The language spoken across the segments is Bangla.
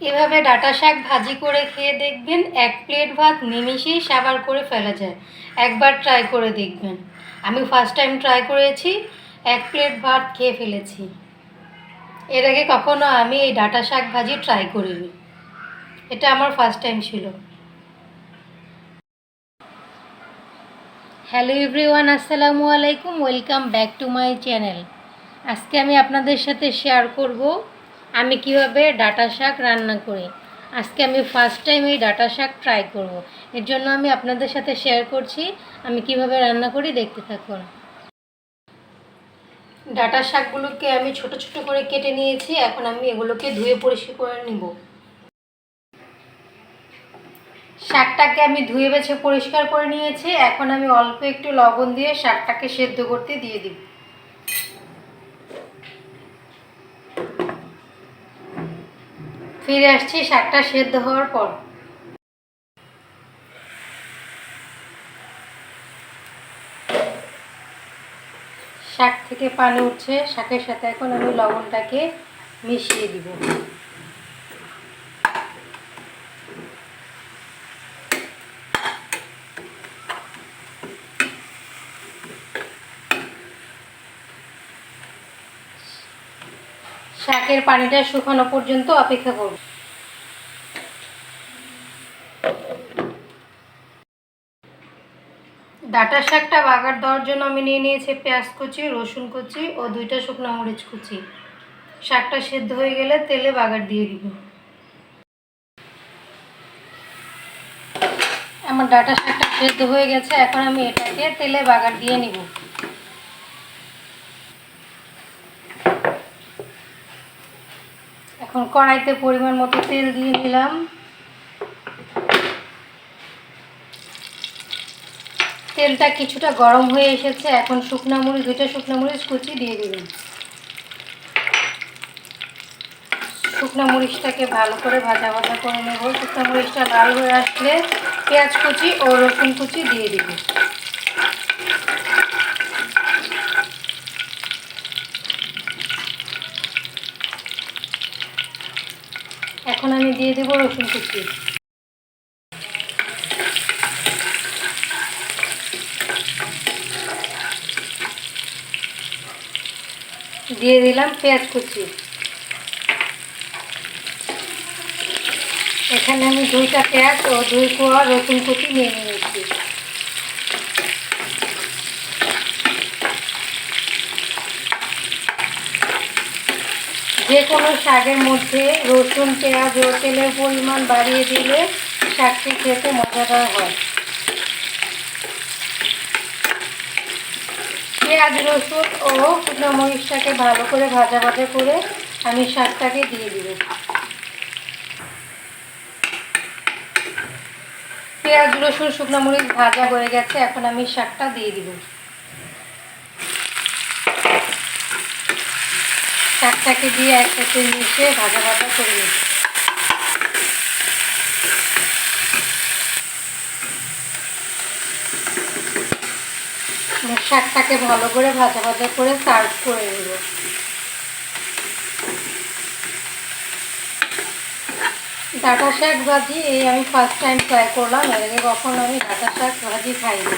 এভাবে ডাটা শাক ভাজি করে খেয়ে দেখবেন, এক প্লেট ভাত নিমিষেই সাবার করে ফেলা যায়। একবার ট্রাই করে দেখবেন। আমি ফার্স্ট টাইম ট্রাই করেছি, এক প্লেট ভাত খেয়ে ফেলেছি। এর আগে কখনো আমি এই ডাটা শাক ভাজি ট্রাই করিনি। এটা আমার ফার্স্ট টাইম ছিল। হ্যালো এভরিওয়ান আসসালামু আলাইকুম welcome back to my channel আজকে আমি আপনাদের সাথে শেয়ার করব আমি কীভাবে ডাটা শাক রান্না করি? আজকে আমি ফার্স্ট টাইম এই ডাটা শাক ট্রাই করব। এর জন্য আমি আপনাদের সাথে শেয়ার করছি, আমি কীভাবে রান্না করি দেখতে থাকুন। ডাটা শাকগুলোকে আমি ছোট ছোট করে কেটে নিয়েছি, এখন আমি এগুলোকে ধুয়ে পরিষ্কার করে নিব। শাকটাকে আমি ধুয়ে বেছে পরিষ্কার করে নিয়েছি, এখন আমি অল্প একটু লবণ দিয়ে শাকটাকে সেদ্ধ করতে দিয়ে দিব। ফিরে আসছি শাকটা সেদ্ধ হওয়ার পর। শাক থেকে পানি উঠছে, শাকের সাথে এখন আমি লবণটাকে মিশিয়ে দিব। শাকের পানিটা শুকানো পর্যন্ত অপেক্ষা করব। ডাটা শাকটা বাগার দেওয়ার জন্য আমি নিয়ে নিয়েছি পেঁয়াজ কুচি, রসুন কুচি ও দুইটা শুকনো মরিচ কুচি। শাকটা সেদ্ধ হয়ে গেলে তেলে বাগার দিয়ে দিব। আমার ডাটা শাকটা সেদ্ধ হয়ে গেছে, এখন আমি এটাকে তেলে বাগার দিয়ে নিব। এখন কড়াইতে পরিমাণ মতো তেল দিয়ে নিলাম। তেলটা কিছুটা গরম হয়ে এসেছে, এখন শুকনা মরিচ, দুইটা শুকনো মরিচ কুচি দিয়ে দিবেন শুকনো মরিচটাকে ভালো করে ভাজা ভাজা করে নেব। শুকনো মরিচটা লাল হয়ে আসলে পেঁয়াজ কুচি ও রসুন কুচি দিয়ে দিব। এখন আমি দিয়ে দেবো রসুন কুচি। দিয়ে দিলাম পেঁয়াজ কুচি। এখানে আমি দুইটা পেঁয়াজ ও দুই কোয়া রসুন কুচি নিয়ে নিয়েছি। যে কোনো শাকের মধ্যে রসুন, পেঁয়াজ ও তেলের পরিমাণ বাড়িয়ে দিলে শাকটি খেতে মজাদার হয়। পেঁয়াজ, রসুন ও শুকনো মরিচটাকে ভালো করে ভাজা ভাজা করে আমি শাকটাকে দিয়ে দিব। পেঁয়াজ, রসুন, শুকনো মরিচ ভাজা হয়ে গেছে, এখন আমি শাকটা দিয়ে দিব। শাকটাকে দিয়ে একসাথে মিশিয়ে ভাজা ভাজা করে নিব শাকটাকে ভালো করে ভাজা ভাজা করে সার্ভ করে নেব। ডাটা শাক ভাজি, এই আমি ফার্স্ট টাইম ট্রাই করলাম, এর আগে কখনো আমি ডাটা শাক ভাজি খাইনি।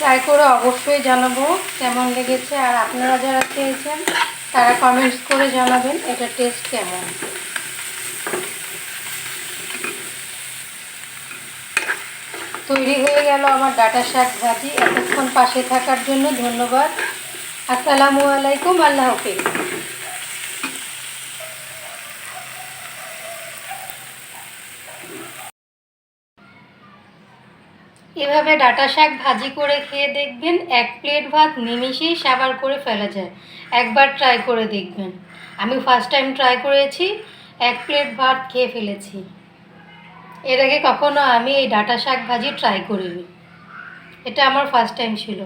ট্রাই করে অবশ্যই জানাব কেমন লেগেছে আর আপনারা যারা খেয়েছেন, তারা কমেন্টস করে জানাবেন এটা টেস্ট কেমন। তৈরি হয়ে গেল আমার ডাটা শাক ভাজি। এতক্ষণ পাশে থাকার জন্য ধন্যবাদ। আসসালামু আলাইকুম, আল্লাহ হাফিজ। এভাবে ডাটা শাক ভাজি করে খেয়ে দেখবেন, এক প্লেট ভাত নিমিষেই সাবার করে ফেলা যায়। একবার ট্রাই করে দেখবেন। আমি ফার্স্ট টাইম ট্রাই করেছি, এক প্লেট ভাত খেয়ে ফেলেছি। এর আগে কখনো আমি এই ডাটা শাক ভাজি ট্রাই করিনি। এটা আমার ফার্স্ট টাইম ছিল।